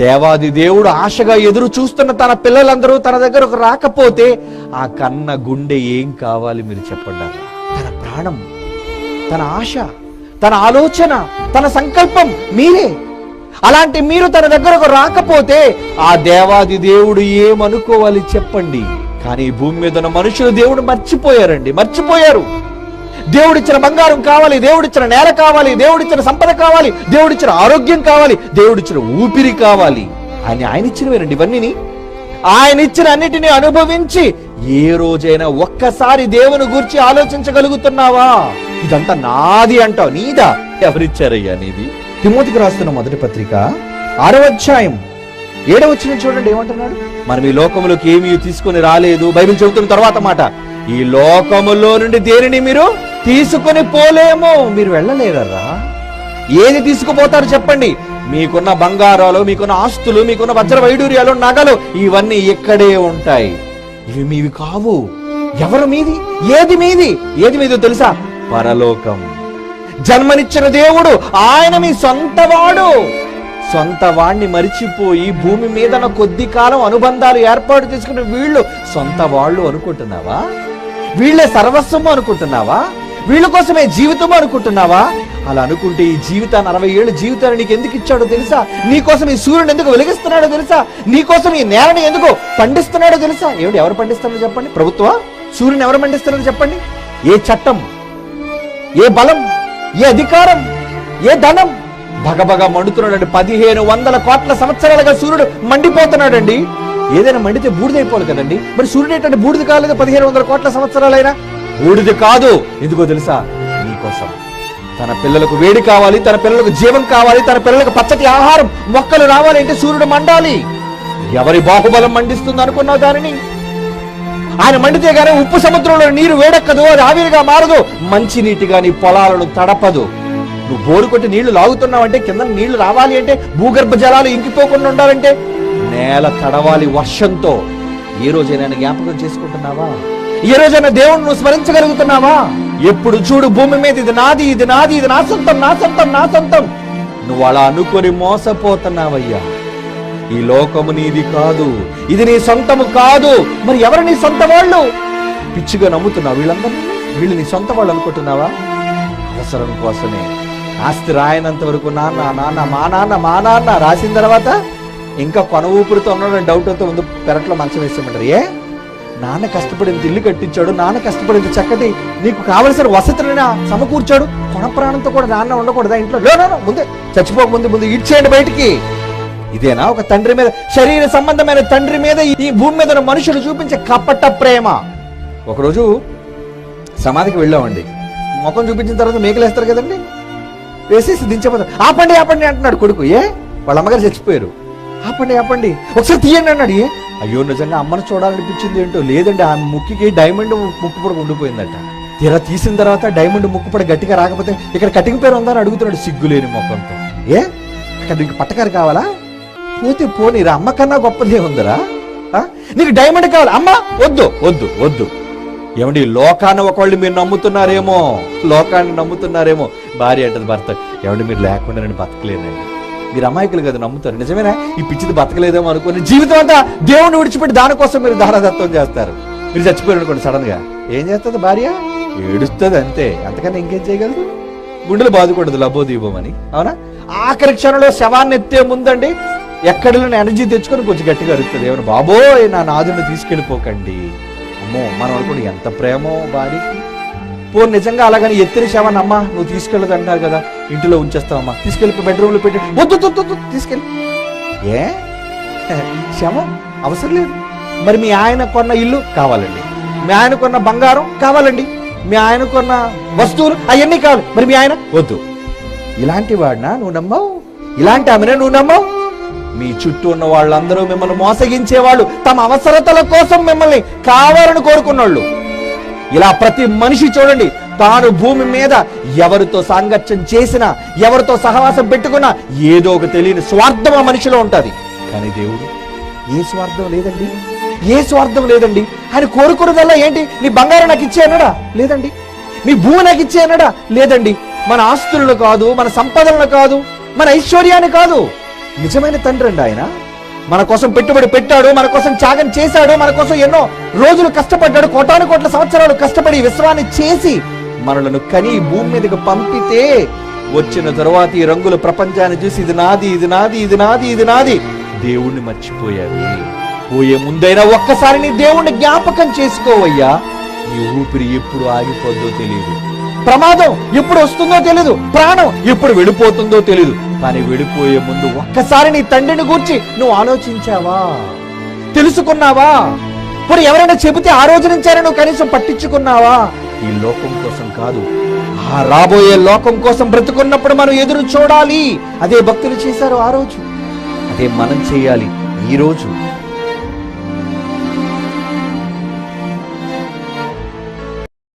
దేవాది దేవుడు ఆశగా ఎదురు చూస్తున్న తన పిల్లలందరూ తన దగ్గరకు రాకపోతే ఆ కన్న గుండె ఏం కావాలి మీరు చెప్పండి. తన ప్రాణం తన ఆశ తన ఆలోచన తన సంకల్పం మీరే. అలాంటి మీరు తన దగ్గరకు రాకపోతే ఆ దేవాది దేవుడు ఏమనుకోవాలి చెప్పండి. కానీ భూమి మీద ఉన్న మనుషులు దేవుడు మర్చిపోయారండి మర్చిపోయారు. దేవుడిచ్చిన బంగారం కావాలి దేవుడిచ్చిన నేల కావాలి దేవుడిచ్చిన సంపద కావాలి దేవుడిచ్చిన ఆరోగ్యం కావాలి దేవుడిచ్చిన ఊపిరి కావాలి. ఆయన ఆయన ఇచ్చినవేనండి ఇవన్నీ ఆయన ఇచ్చిన అన్నిటిని అనుభవించి ఏ రోజైనా ఒక్కసారి దేవుని గురించి ఆలోచించగలుగుతున్నావా? ఇదంతా నాది అంటావు నీదా? ఎవరిచ్చారయ్యా నీది? తిమోతికి రాస్తున్న మొదటి పత్రిక ఆరవ అధ్యాయం. ఏడవ వచ్చిన చూడండి ఏమంటున్నాడు? మనం ఈ లోకములోకి ఏమీ తీసుకొని రాలేదు బైబిల్ చెబుతున్న తర్వాత మాట ఈ లోకములో నుండి దేనిని మీరు తీసుకుని పోలేమో. మీరు వెళ్ళలేరరా? ఏది తీసుకుపోతారు చెప్పండి. మీకున్న బంగారాలు మీకున్న ఆస్తులు మీకున్న వజ్ర వైడూర్యాలు నగలు ఇవన్నీ ఇక్కడే ఉంటాయి. ఇవి మీవి కావు. ఎవరు మీది? ఏది మీది? ఏది మీదో తెలుసా? పరలోకం. జన్మనిచ్చిన దేవుడు ఆయన మీ సొంతవాడు. సొంత వాణ్ణి మరిచిపోయి భూమి మీద కొద్ది కాలం అనుబంధాలు ఏర్పాటు చేసుకున్న వీళ్ళు సొంత వాళ్ళు అనుకుంటున్నావా? వీళ్ళే సర్వస్వము అనుకుంటున్నావా? వీళ్ళ కోసమే జీవితం అనుకుంటున్నావా? అలా అనుకుంటే ఈ జీవితాన్ని అరవై ఏళ్ళు జీవితాన్ని నీకు ఎందుకు ఇచ్చాడో తెలుసా? నీ కోసం ఈ సూర్యుని ఎందుకు వెలిగిస్తున్నాడో తెలుసా? నీ కోసం ఈ నేలని ఎందుకు పండిస్తున్నాడో తెలుసా? ఏమిటి ఎవరు పండిస్తున్నారో చెప్పండి? ప్రభుత్వ సూర్యుని ఎవరు పండిస్తున్నారో చెప్పండి. ఏ చట్టం? ఏ బలం? ఏ అధికారం? ఏ ధనం? భగభగ మండుతున్నాడండి. పదిహేను వందల కోట్ల సంవత్సరాలుగా సూర్యుడు మండిపోతున్నాడండి. ఏదైనా మండితే బూడిదైపోవాలి కదండి. మరి సూర్యుడు ఏంటంటే బూడిది కాలేదు పదిహేను వందల కోట్ల సంవత్సరాలైనా. ఊడిది కాదు. ఎందుకో తెలుసా? నీకోసం తన పిల్లలకు వేడి కావాలి తన పిల్లలకు జీవం కావాలి తన పిల్లలకు పచ్చటి ఆహారం. మొక్కలు రావాలి అంటే సూర్యుడు మండాలి. ఎవరి బాహుబలం మండిస్తుంది అనుకున్నావు దానిని? ఆయన మండితే గానీ ఉప్పు సముద్రంలో నీరు వేడెక్కదు అది ఆవిరిగా మారదు. మంచి నీటిగా నీ పొలాలను తడపదు. నువ్వు బోరు కొట్టి నీళ్ళు లాగుతున్నావంటే కింద నీళ్ళు రావాలి అంటే భూగర్భ జలాలు ఇంకిపోకుండా ఉండాలంటే నేల తడవాలి వర్షంతో. ఏ రోజైనా జ్ఞాపకం చేసుకుంటున్నావా? ఈ రోజున దేవుణ్ణి నువ్వు స్మరించగలుగుతున్నావా? ఎప్పుడు చూడు భూమి మీద ఇది నాది ఇది నాది ఇది నా సొంతం నా సొంతం నా సొంతం. నువ్వు అలా అనుకొని మోసపోతున్నావయ్యా. ఈ లోకము నీది కాదు ఇది నీ సొంతము కాదు. మరి ఎవరు నీ సొంత వాళ్ళు? పిచ్చిగా నమ్ముతున్నావు వీళ్ళందరూ వీళ్ళు నీ సొంత వాళ్ళు అనుకుంటున్నావా? అవసరం కోసమే. ఆస్తి రాయనంత వరకు నాన్న నాన్న మా నాన్న మా నాన్న రాసిన తర్వాత ఇంకా కొన ఊపిరితో ఉన్నాడని డౌట్తో ముందు పెరట్లో మంచం వేసేయమంటారు. ఏ? నాన్న కష్టపడింది ఇల్లు కట్టించాడు నాన్న కష్టపడింది చక్కటి నీకు కావలసిన వసతులైనా సమకూర్చాడు. కొన ప్రాణంతో కూడా నాన్న ఉండకూడదా ఇంట్లో? లో, ముందే. చచ్చిపోక ముందు ముందు ఇడ్చేయండి బయటికి. ఇదేనా? ఒక తండ్రి మీద శరీర సంబంధమైన తండ్రి మీద ఈ భూమి మీద మనుషులు చూపించే కపట ప్రేమ. ఒకరోజు సమాధికి వెళ్ళామండి. ముఖం చూపించిన తర్వాత మేకలేస్తారు కదండి? వేసేసి దించబోతారు. ఆపండి ఆపండి అంటున్నాడు కొడుకు. ఏ? వాళ్ళ అమ్మగారు చచ్చిపోయారు. ఆపండి ఆపండి. ఒకసారి తీయండి అన్నాడు. ఏ? అయ్యో నిజంగా అమ్మను చూడాలనిపించింది ఏంటో? లేదండి ఆమె ముక్కికి డైమండ్ ముక్కు ఉండిపోయిందట. తీరా తీసిన తర్వాత డైమండ్ ముక్కు గట్టిగా రాకపోతే ఇక్కడ కటింగ్ పేరు ఉందని అడుగుతున్నాడు సిగ్గులేని ముఖంతో. ఏ? ఇక్కడ నీకు పట్టకారు కావాలా? పోతే పోనీరా అమ్మ కన్నా గొప్పదే ఉందిరా. నీకు డైమండ్ కావాలి. అమ్మ వద్దు వద్దు వద్దు. ఏమండి లోకాన్ని ఒకళ్ళు మీరు నమ్ముతున్నారేమో? లోకాన్ని నమ్ముతున్నారేమో? భార్య అంటది భర్త. ఏమండి మీరు లేకుండా నేను బతకలేనండి. మీరు అమాయకులు కదా నమ్ముతారు. నిజమేనా? ఈ పిచ్చిది బతకలేదేమో అనుకుని జీవితం అంతా దేవుణ్ణి విడిచిపెట్టి దానికోసం మీరు దానదత్వం చేస్తారు. మీరు చచ్చిపోయారు అనుకోండి సడన్గా. ఏం చేస్తుంది భార్య? ఏడుస్తుంది అంతే. అంతకన్నా ఇంకేం చేయగలదు? గుండెలు బాదుకూడదు లబోదీపం అని. అవునా? ఆఖరి క్షణంలో శవాన్ని ఎత్తే ముందండి ఎక్కడిలో ఎనర్జీ తెచ్చుకొని కొంచెం గట్టిగా అరుస్తుంది. ఏమన్నా బాబోయ్ నా నాదుని తీసుకెళ్ళిపోకండి. అమ్మో మనం అనుకోండి ఎంత ప్రేమో భార్యకి. పో నిజంగా అలాగని ఎత్తిన శవాన్ని అమ్మా నువ్వు తీసుకెళ్ళదు అంటారు కదా. ఇంటిలో ఉంచేస్తావమ్మా. తీసుకెళ్ళి బెడ్రూమ్లో పెట్టి. వద్దు వద్దు, తీసుకెళ్ళి. ఏ? శవం అవసరం లేదు. మరి మీ ఆయన కొన్న ఇల్లు కావాలండి. మీ ఆయన కొన్న బంగారం కావాలండి. మీ ఆయన కొన్న వస్తువులు అవన్నీ కావాలి. మరి మీ ఆయన? వద్దు. ఇలాంటి వాడినా నువ్వు నమ్మవు. ఇలాంటి ఆమెనే నువ్వు నమ్మవు. మీ చుట్టూ ఉన్న వాళ్ళందరూ మిమ్మల్ని మోసగించే వాళ్ళు తమ అవసరతల కోసం మిమ్మల్ని కావాలని కోరుకున్నోళ్ళు. ఇలా ప్రతి మనిషి చూడండి తాను భూమి మీద ఎవరితో సాంగత్యం చేసినా ఎవరితో సహవాసం పెట్టుకున్నా ఏదో ఒక తెలియని స్వార్థం ఆ మనిషిలో ఉంటుంది. కానీ దేవుడు ఏ స్వార్థం లేదండి? ఏ స్వార్థం లేదండి? ఆయన కోరుకున్నదల్లా ఏంటి? నీ బంగారం నాకు ఇచ్చే అన్నాడా? లేదండి. నీ భూమి నాకు ఇచ్చే అన్నాడా? లేదండి. మన ఆస్తులను కాదు మన సంపదలను కాదు మన ఐశ్వర్యాన్ని కాదు. నిజమైన తండ్రి అండి ఆయన. మన కోసం పెట్టుబడి పెట్టాడు మన కోసం త్యాగం చేశాడు మన కోసం ఎన్నో రోజులు కష్టపడ్డాడు కోటాను కోట్ల సంవత్సరాలు కష్టపడి విశ్వాన్ని చేసి మనలను కని భూమి మీదకి పంపితే వచ్చిన తరువాత ఈ రంగుల ప్రపంచాన్ని చూసి ఇది నాది ఇది నాది ఇది నాది ఇది నాది. దేవుణ్ణి మర్చిపోయావి. పోయే ముందైనా ఒక్కసారి నీ దేవుణ్ణి జ్ఞాపకం చేసుకోవయ్యా. నీ ఊపిరి ఎప్పుడు ఆగిపోద్దో తెలియదు. ప్రమాదం ఎప్పుడు వస్తుందో తెలియదు ప్రాణం ఎప్పుడు వెళ్ళిపోతుందో తెలియదు కానీ వెళ్ళిపోయే ముందు ఒక్కసారి నీ తండ్రిని గూర్చి నువ్వు ఆలోచించావా? తెలుసుకున్నావా? ఇప్పుడు ఎవరైనా చెబితే ఆ రోజు నుంచైనా నువ్వు కనీసం పట్టించుకున్నావా? ఈ లోకం కోసం కాదు ఆ రాబోయే లోకం కోసం బ్రతుకున్నప్పుడు మనం ఎదురు చూడాలి. అదే భక్తులు చేశారు ఆ రోజు. అదే మనం చేయాలి ఈ రోజు.